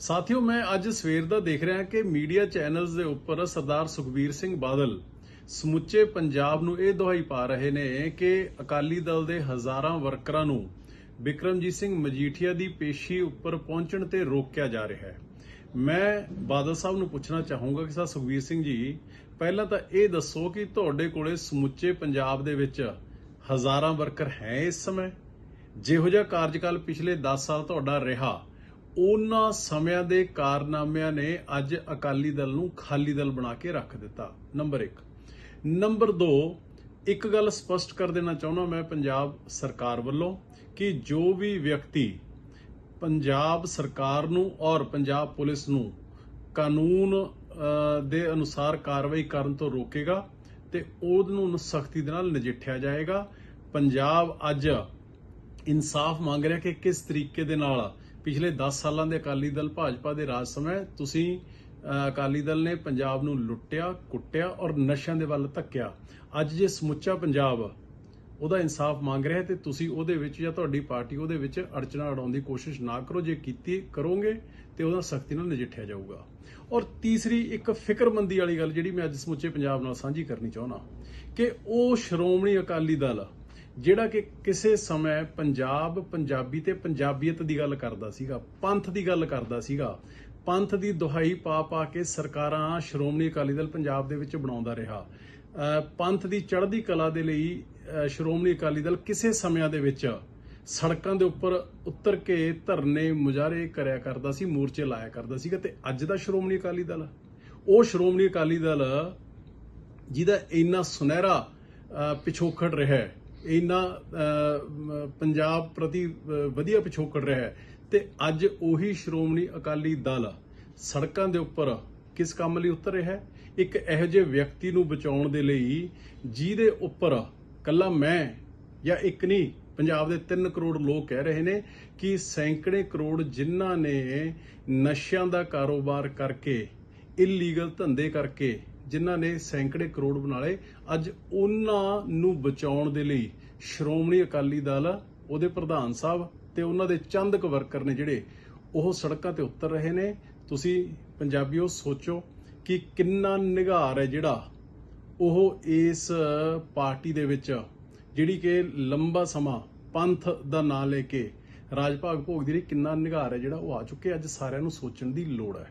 ਸਾਥੀਓ, ਮੈਂ ਅੱਜ ਸਵੇਰ ਦਾ ਦੇਖ ਰਿਹਾ ਕਿ ਮੀਡੀਆ ਚੈਨਲਸ ਦੇ ਉੱਪਰ ਸਰਦਾਰ ਸੁਖਬੀਰ ਸਿੰਘ ਬਾਦਲ ਸਮੁੱਚੇ ਪੰਜਾਬ ਨੂੰ ਇਹ ਦੁਹਾਈ ਪਾ ਰਹੇ ਨੇ ਕਿ ਅਕਾਲੀ ਦਲ ਦੇ ਹਜ਼ਾਰਾਂ ਵਰਕਰਾਂ ਨੂੰ ਬਿਕਰਮਜੀਤ ਸਿੰਘ ਮਜੀਠੀਆ ਦੀ ਪੇਸ਼ੀ ਉੱਪਰ ਪਹੁੰਚਣ ਤੇ ਰੋਕਿਆ ਜਾ ਰਿਹਾ ਹੈ। ਮੈਂ ਬਾਦਲ ਸਾਹਿਬ ਨੂੰ ਪੁੱਛਣਾ ਚਾਹੂੰਗਾ ਕਿ ਸਰ ਸੁਖਬੀਰ ਸਿੰਘ ਜੀ, ਪਹਿਲਾਂ ਤਾਂ ਇਹ ਦੱਸੋ ਕਿ ਤੁਹਾਡੇ ਕੋਲੇ ਸਮੁੱਚੇ ਪੰਜਾਬ ਦੇ ਵਿੱਚ ਹਜ਼ਾਰਾਂ ਵਰਕਰ ਹੈ ਇਸ ਸਮੇਂ? ਜਿਹੋ ਜਿਹਾ ਕਾਰਜਕਾਲ ਪਿਛਲੇ 10 ਸਾਲ ਤੁਹਾਡਾ ਰਿਹਾ ਉਹਨਾਂ ਸਮਿਆਂ ਦੇ ਕਾਰਨਾਮਿਆਂ ਨੇ ਅੱਜ ਅਕਾਲੀ ਦਲ ਨੂੰ ਖਾਲੀ ਦਲ ਬਣਾ ਕੇ ਰੱਖ ਦਿੱਤਾ। ਨੰਬਰ 1 ਨੰਬਰ 2 ਇੱਕ ਗੱਲ ਸਪਸ਼ਟ ਕਰ ਦੇਣਾ ਚਾਹੁੰਦਾ ਮੈਂ ਪੰਜਾਬ ਸਰਕਾਰ ਵੱਲੋਂ ਕਿ ਜੋ ਵੀ ਵਿਅਕਤੀ ਪੰਜਾਬ ਸਰਕਾਰ ਨੂੰ ਔਰ ਪੰਜਾਬ ਪੁਲਿਸ ਨੂੰ ਕਾਨੂੰਨ ਦੇ ਅਨੁਸਾਰ ਕਾਰਵਾਈ ਕਰਨ ਤੋਂ ਰੋਕੇਗਾ ਤੇ ਉਹਨੂੰ ਸਖਤੀ ਦੇ ਨਾਲ ਨਜਿੱਠਿਆ ਜਾਏਗਾ। ਪੰਜਾਬ ਅੱਜ ਇਨਸਾਫ ਮੰਗ ਰਿਹਾ ਕਿ ਕਿਸ ਤਰੀਕੇ ਦੇ ਨਾਲ ਪਿਛਲੇ 10 ਸਾਲਾਂ ਦੇ ਅਕਾਲੀ ਦਲ ਭਾਜਪਾ ਦੇ ਰਾਜ ਸਮੇਂ ਤੁਸੀਂ ਅਕਾਲੀ ਦਲ ਨੇ ਪੰਜਾਬ ਨੂੰ ਲੁੱਟਿਆ, ਕੁੱਟਿਆ ਔਰ ਨਸ਼ਿਆਂ ਦੇ ਵੱਲ ਧੱਕਿਆ। ਅੱਜ ਜੇ ਸਮੁੱਚਾ ਪੰਜਾਬ ਉਹਦਾ ਇਨਸਾਫ ਮੰਗ ਰਿਹਾ ਹੈ ਤੇ ਤੁਸੀਂ ਉਹਦੇ ਵਿੱਚ ਜਾਂ ਤੁਹਾਡੀ ਪਾਰਟੀ ਉਹਦੇ ਵਿੱਚ ਅੜਚਣਾ ਅੜਾਉਣ ਦੀ ਕੋਸ਼ਿਸ਼ ਨਾ ਕਰੋ, ਜੇ ਕੀਤੀ ਕਰੋਗੇ ਤੇ ਉਹਦਾ ਸਖਤੀ ਨਾਲ ਨਜਿੱਠਿਆ ਜਾਊਗਾ। ਔਰ ਤੀਸਰੀ ਇੱਕ ਫਿਕਰਮੰਦੀ ਵਾਲੀ ਗੱਲ ਜਿਹੜੀ ਮੈਂ ਅੱਜ ਸਮੁੱਚੇ ਪੰਜਾਬ ਨਾਲ ਸਾਂਝੀ ਕਰਨੀ ਚਾਹੁੰਦਾ ਕਿ ਉਹ ਸ਼੍ਰੋਮਣੀ ਅਕਾਲੀ ਦਲ ਜਿਹੜਾ ਕਿ ਕਿਸੇ ਸਮੇਂ ਪੰਜਾਬ ਪੰਜਾਬੀ ਤੇ ਪੰਜਾਬੀਅਤ ਦੀ ਗੱਲ ਕਰਦਾ ਸੀਗਾ ਪੰਥ ਦੀ ਗੱਲ ਕਰਦਾ ਸੀਗਾ ਪੰਥ ਦੀ ਦੁਹਾਈ ਪਾ ਪਾ ਕੇ ਸਰਕਾਰਾਂ ਸ਼੍ਰੋਮਣੀ ਅਕਾਲੀ ਦਲ ਪੰਜਾਬ ਦੇ ਵਿੱਚ ਬਣਾਉਂਦਾ ਰਿਹਾ। ਪੰਥ ਦੀ ਚੜ੍ਹਦੀ ਕਲਾ ਦੇ ਲਈ ਸ਼੍ਰੋਮਣੀ ਅਕਾਲੀ ਦਲ ਕਿਸੇ ਸਮਿਆਂ ਦੇ ਵਿੱਚ ਸੜਕਾਂ ਦੇ ਉੱਪਰ ਉਤਰ ਕੇ ਧਰਨੇ ਮੁਜ਼ਾਹਰੇ ਕਰਿਆ ਕਰਦਾ ਸੀ ਮੋਰਚੇ ਲਾਇਆ ਕਰਦਾ ਸੀਗਾ ਤੇ ਅੱਜ ਦਾ ਸ਼੍ਰੋਮਣੀ ਅਕਾਲੀ ਦਲ ਉਹ ਸ਼੍ਰੋਮਣੀ ਅਕਾਲੀ ਦਲ ਜਿਹਦਾ ਇੰਨਾ ਸੁਨਹਿਰਾ ਅਹ, ਪਿਛੋਕੜ ਰਿਹਾ ਹੈ ਇੰਨਾ ਪੰਜਾਬ ਪ੍ਰਤੀ ਵਧੀਆ ਪਿਛੋਕੜ ਰਿਹਾ ਹੈ। ਤੇ ਅੱਜ ਉਹੀ ਸ਼੍ਰੋਮਣੀ ਅਕਾਲੀ ਦਲ ਸੜਕਾਂ ਦੇ ਉੱਪਰ ਕਿਸ ਕੰਮ ਲਈ ਉਤਰ ਰਿਹਾ ਹੈ? ਇੱਕ ਇਹੋ ਜਿਹੇ ਵਿਅਕਤੀ ਨੂੰ ਬਚਾਉਣ ਦੇ ਲਈ ਜਿਹਦੇ ਉੱਪਰ ਕੱਲਾ ਮੈਂ ਜਾਂ ਇੱਕ ਨਹੀਂ, ਪੰਜਾਬ ਦੇ 3 ਕਰੋੜ ਲੋਕ ਕਹਿ ਰਹੇ ਨੇ ਕਿ ਸੈਂਕੜੇ ਕਰੋੜ ਜਿਨ੍ਹਾਂ ਨੇ ਨਸ਼ਿਆਂ ਦਾ ਕਾਰੋਬਾਰ ਕਰਕੇ ਇਲੀਗਲ ਧੰਦੇ ਕਰਕੇ ਜਿਨ੍ਹਾਂ ਨੇ ਸੈਂਕੜੇ ਕਰੋੜ ਬਣਾ ਲਏ ਅੱਜ ਉਹਨਾਂ ਨੂੰ ਬਚਾਉਣ ਦੇ ਲਈ ਸ਼੍ਰੋਮਣੀ ਅਕਾਲੀ ਦਲ, ਉਹਦੇ ਪ੍ਰਧਾਨ ਸਾਹਿਬ ਤੇ ਉਹਨਾਂ ਦੇ ਚੰਦ ਕੁ ਵਰਕਰ ਨੇ ਜਿਹੜੇ, ਉਹ ਸੜਕਾਂ ਤੇ ਉਤਰ ਰਹੇ ਨੇ। ਤੁਸੀਂ ਪੰਜਾਬੀਓ ਸੋਚੋ ਕਿ ਕਿੰਨਾ ਨਿਘਾਰ ਹੈ ਜਿਹੜਾ ਉਹ ਇਸ ਪਾਰਟੀ ਦੇ ਵਿੱਚ, ਜਿਹੜੀ ਕਿ ਲੰਬਾ ਸਮਾਂ ਪੰਥ ਦਾ ਨਾਂ ਲੈ ਕੇ ਰਾਜ ਭਾਗ ਭੋਗਦੀ ਰਹੀ, ਕਿੰਨਾ ਨਿਘਾਰ ਹੈ ਜਿਹੜਾ ਉਹ ਆ ਚੁੱਕੇ ਅੱਜ ਸਾਰਿਆਂ ਨੂੰ ਸੋਚਣ ਦੀ ਲੋੜ ਹੈ।